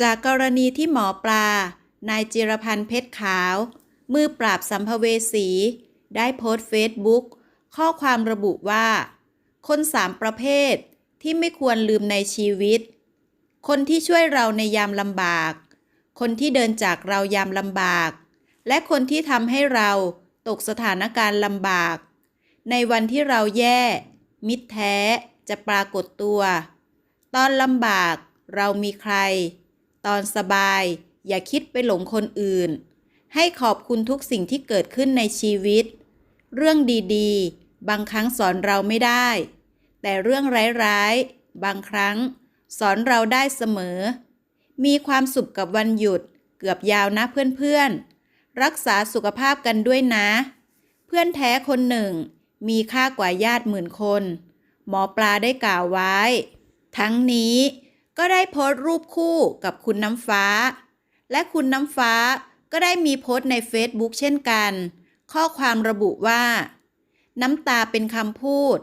จากกรณีที่หมอปลา นายจิรพันธ์เพชรขาว มือปราบสัมภเวสี ได้โพสต์เฟซบุ๊กข้อความระบุว่า คนสามประเภทที่ไม่ควรลืมในชีวิต คนที่ช่วยเราในยามลำบาก คนที่เดินจากเรายามลำบาก และคนที่ทำให้เราตกสถานการณ์ลำบาก ในวันที่เราแย่ มิตรแท้จะปรากฏตัว ตอนลำบากเรามีใคร ตอนสบาย อย่าคิดไปหลงคนอื่น ให้ขอบคุณทุกสิ่งที่เกิดขึ้นในชีวิต เรื่องดีๆ บางครั้งสอนเราไม่ได้ แต่เรื่องร้ายๆ บางครั้ง สอนเราได้เสมอ มีความสุขกับวันหยุด เกือบยาวนะเพื่อนๆ รักษาสุขภาพกันด้วยนะ เพื่อนแท้คนหนึ่ง มีค่ากว่าญาติหมื่นคน หมอปลาได้กล่าวไว้ ทั้งนี้ ก็ได้โพสต์รูปคู่กับคุณน้ำฟ้า และคุณน้ำฟ้าก็ได้มีโพสต์ใน Facebook เช่นกัน ข้อความระบุว่า น้ำตาเป็นคำพูด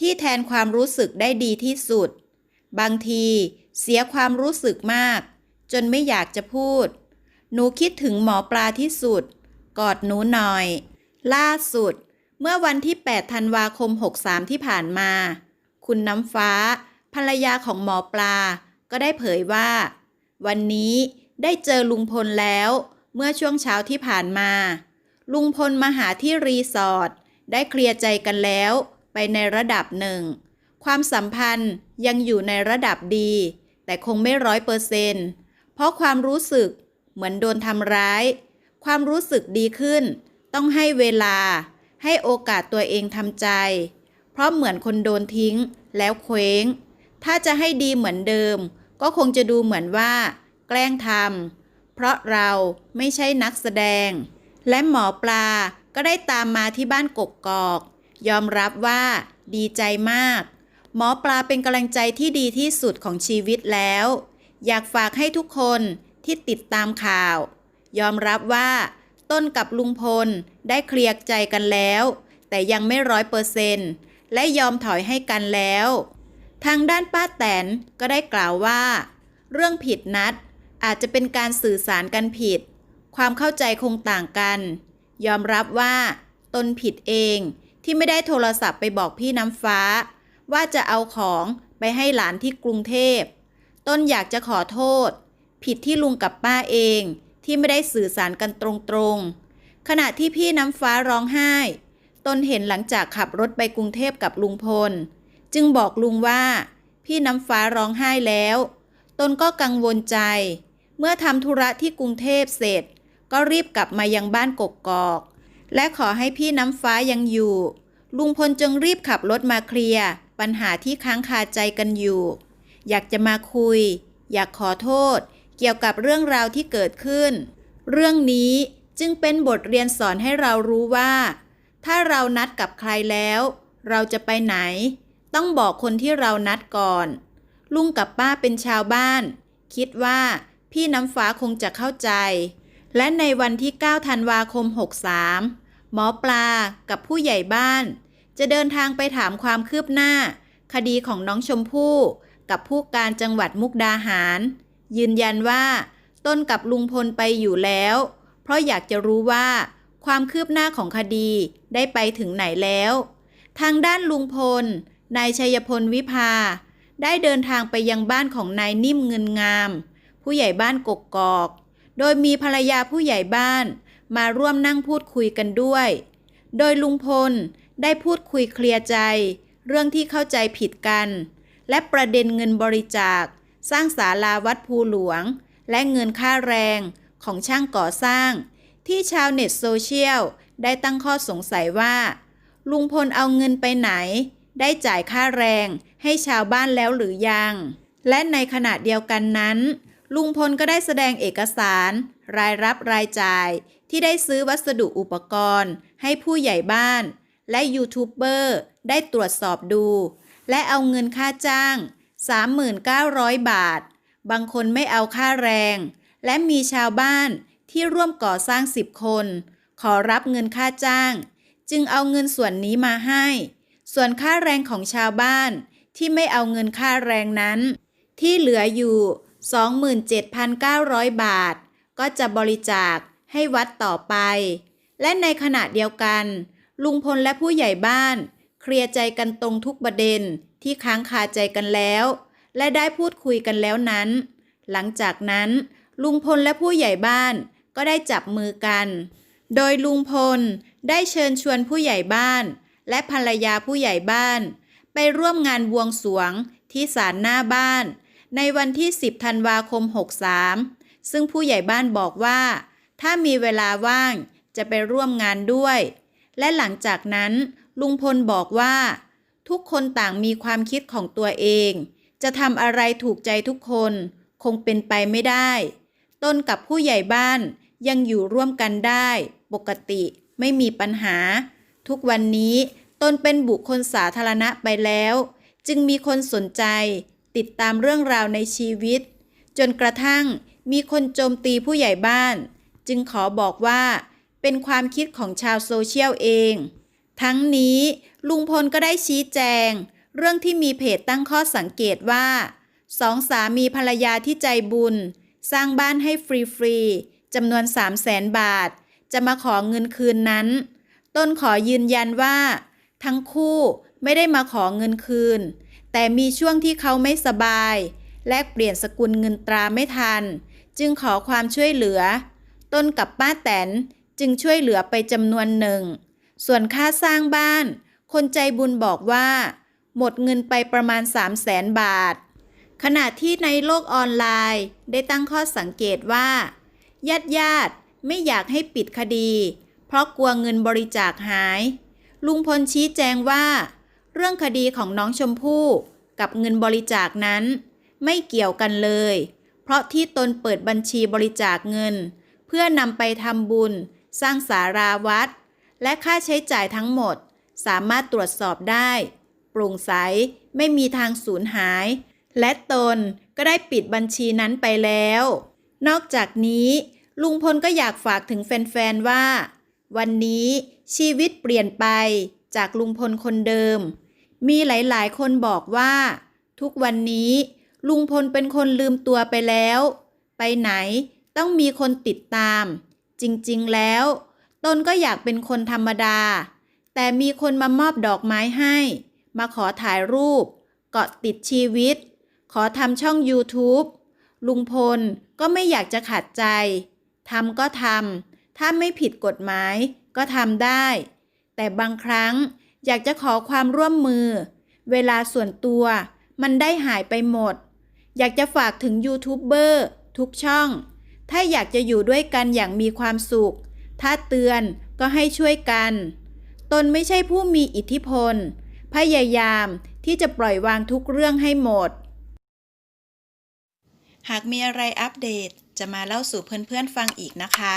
ที่แทนความรู้สึกได้ดีที่สุด บางทีเสียความรู้สึกมาก จนไม่อยากจะพูด หนูคิดถึงหมอปลาที่สุด กอดหนูหน่อย ล่าสุด เมื่อวันที่ 8 ธันวาคม 63 ที่ผ่านมา คุณน้ำฟ้า ภรรยาของหมอปลา ก็ได้เผยว่า วันนี้ได้เจอลุงพลแล้ว เมื่อช่วงเช้าที่ผ่านมา ลุงพลมาหาที่รีสอร์ทได้เคลียร์ใจกันแล้วไปในระดับหนึ่ง ความสัมพันธ์ยังอยู่ในระดับดี แต่คงไม่ร้อยเปอร์เซนต์เพราะความรู้สึกเหมือนโดนทำร้าย ความรู้สึกดีขึ้น ต้องให้เวลา ให้โอกาสตัวเองทำใจ เพราะเหมือนคนโดนทิ้งแล้วเคว้ง ถ้าจะให้ดีเหมือนเดิม ก็คงจะดูเหมือนว่า แกล้งทำเพราะเราไม่ใช่นักแสดง และหมอปลาก็ได้ตามมาที่บ้านกกกอก ยอมรับว่า ดีใจมาก หมอปลาเป็นกำลังใจที่ดีที่สุดของชีวิตแล้ว อยากฝากให้ทุกคนที่ติดตามข่าว ยอมรับว่า ต้นกับลุงพลได้เคลียร์ใจกันแล้ว แต่ยังไม่ร้อยเปอร์เซนต์และยอมถอยให้กันแล้ว ทางด้านป้าแตนก็ได้กล่าวว่า เรื่องผิดนัดอาจจะเป็นการสื่อสารกันผิด ความเข้าใจคงต่างกัน ยอมรับว่าตนผิดเองที่ไม่ได้โทรศัพท์ไปบอกพี่น้ำฟ้า ว่าจะเอาของไปให้หลานที่กรุงเทพ ต้นอยากจะขอโทษ ผิดที่ลุงกับป้าเองที่ไม่ได้สื่อสารกันตรงๆ ขณะที่พี่น้ำฟ้าร้องไห้ ตนเห็นหลังจากขับรถไปกรุงเทพกับลุงพล จึงบอกลุงว่า พี่น้ำฟ้าร้องไห้แล้ว ตนก็กังวลใจ เมื่อทำธุระที่กรุงเทพเสร็จ ก็รีบกลับมายังบ้านกกกอก และขอให้พี่น้ำฟ้ายังอยู่ ลุงพลจึงรีบขับรถมาเคลียร์ปัญหาที่ค้างคาใจกันอยู่ อยากจะมาคุย อยากขอโทษ เกี่ยวกับเรื่องราวที่เกิดขึ้น เรื่องนี้จึงเป็นบทเรียนสอนให้เรารู้ว่า ถ้าเรานัดกับใครแล้ว เราจะไปไหน ต้องบอกคนที่เรานัดก่อน ลุงกับป้าเป็นชาวบ้าน คิดว่าพี่น้ำฟ้าคงจะเข้าใจ และในวันที่ 9 ธันวาคม 63 หมอปลากับผู้ใหญ่บ้าน จะเดินทางไปถามความคืบหน้า คดีของน้องชมพู่กับผู้การจังหวัดมุกดาหาร ยืนยันว่า ต้นกับลุงพลไปอยู่แล้ว เพราะอยากจะรู้ว่า ความคืบหน้าของคดีได้ไปถึงไหนแล้ว ทางด้านลุงพล นายชัยพลวิภา ได้เดินทางไปยังบ้านของนายนิ่มเงินงาม ผู้ใหญ่บ้านกกกอก โดยมีภรรยาผู้ใหญ่บ้านมาร่วมนั่งพูดคุยกันด้วย โดยลุงพลได้พูดคุยเคลียร์ใจ เรื่องที่เข้าใจผิดกัน และประเด็นเงินบริจาค สร้างศาลาวัดภูหลวง และเงินค่าแรงของช่างก่อสร้าง ที่ชาวเน็ตโซเชียลได้ตั้งข้อสงสัยว่า ลุงพลเอาเงินไปไหน ได้จ่ายค่าแรงให้ชาวบ้านแล้วหรือยัง และในขณะเดียวกันนั้น ลุงพลก็ได้แสดงเอกสาร รายรับรายจ่าย ที่ได้ซื้อวัสดุอุปกรณ์ ให้ผู้ใหญ่บ้าน และยูทูบเบอร์ได้ตรวจสอบดู และเอาเงินค่าจ้าง 3,900 บาท บางคนไม่เอาค่าแรง และมีชาวบ้านที่ร่วมก่อสร้าง 10 คน ขอรับเงินค่าจ้าง จึงเอาเงินส่วนนี้มาให้ ส่วนค่าแรงของชาวบ้านที่ไม่เอาเงินค่าแรงนั้น ที่เหลืออยู่ 27,900 บาท ก็จะบริจาคให้วัดต่อไป และในขณะเดียวกัน ลุงพลและผู้ใหญ่บ้าน เคลียร์ใจกันตรงทุกประเด็นที่ค้างคาใจกันแล้ว และได้พูดคุยกันแล้วนั้น หลังจากนั้น ลุงพลและผู้ใหญ่บ้านก็ได้จับมือกัน โดยลุงพลได้เชิญชวนผู้ใหญ่บ้าน และภรรยาผู้ใหญ่บ้าน ไปร่วมงานบวงสรวงที่ศาลหน้าบ้าน ในวันที่ 10 ธันวาคม 63 ซึ่งผู้ใหญ่บ้านบอกว่า ถ้ามีเวลาว่างจะไปร่วมงานด้วย และหลังจากนั้น ลุงพลบอกว่า ทุกคนต่างมีความคิดของตัวเอง จะทำอะไรถูกใจทุกคนคงเป็นไปไม่ได้ ต้นกับผู้ใหญ่บ้านยังอยู่ร่วมกันได้ ปกติไม่มีปัญหา ทุกวันนี้ตนเป็นบุคคลสาธารณะไปแล้ว จึงมีคนสนใจ ติดตามเรื่องราวในชีวิต จนกระทั่งมีคนโจมตีผู้ใหญ่บ้าน จึงขอบอกว่า เป็นความคิดของชาวโซเชียลเอง ทั้งนี้ลุงพลก็ได้ชี้แจง เรื่องที่มีเพจตั้งข้อสังเกตว่าสองสามีภรรยาที่ใจบุญ สร้างบ้านให้ฟรีๆจำนวน3 0 0แสนบาท จะมาขอเงินคืนนั้น ต้นขอยืนยันว่า ทั้งคู่ไม่ได้มาขอเงินคืน แต่มีช่วงที่เขาไม่สบาย แลกเปลี่ยนสกุลเงินตราไม่ทัน จึงขอความช่วยเหลือ ต้นกับป้าแตนจึงช่วยเหลือไปจำนวนหนึ่ง ส่วนค่าสร้างบ้าน คนใจบุญบอกว่า หมดเงินไปประมาณ 3 0 0แสนบาท ขณะที่ในโลกออนไลน์ได้ตั้งข้อสังเกตว่าญาติญาติๆไม่อยากให้ปิดคดี ราะกลัวเงินบริจาคหาย ลุงพลชี้แจงว่า เรื่องคดีของน้องชมพู่กับเงินบริจาคนั้น ไม่เกี่ยวกันเลย เพราะที่ตนเปิดบัญชีบริจาคเงิน เพื่อนำไปทำบุญ สร้างสาราวัด และค่าใช้จ่ายทั้งหมด สามารถตรวจสอบได้ โปร่งใสไม่มีทางสูญหาย และตนก็ได้ปิดบัญชีนั้นไปแล้ว นอกจากนี้ลุงพลก็อยากฝากถึงแฟนๆว่า วันนี้ชีวิตเปลี่ยนไปจากลุงพลคนเดิม มีหลายๆ คนบอกว่า ทุกวันนี้ ลุงพลเป็นคนลืมตัวไปแล้ว ไปไหนต้องมีคนติดตาม จริงๆแล้วตนก็อยากเป็นคนธรรมดา แต่มีคนมามอบดอกไม้ให้ มาขอถ่ายรูป เกาะติดชีวิต ขอทำช่อง YouTube ลุงพลก็ไม่อยากจะขัดใจทำก็ทำ ถ้าไม่ผิดกฎหมายก็ทำได้ แต่บางครั้งอยากจะขอความร่วมมือ เวลาส่วนตัวมันได้หายไปหมด อยากจะฝากถึงยูทูบเบอร์ทุกช่อง ถ้าอยากจะอยู่ด้วยกันอย่างมีความสุข ถ้าเตือนก็ให้ช่วยกัน ตนไม่ใช่ผู้มีอิทธิพล พยายามที่จะปล่อยวางทุกเรื่องให้หมด หากมีอะไรอัปเดตจะมาเล่าสู่เพื่อนๆฟังอีกนะคะ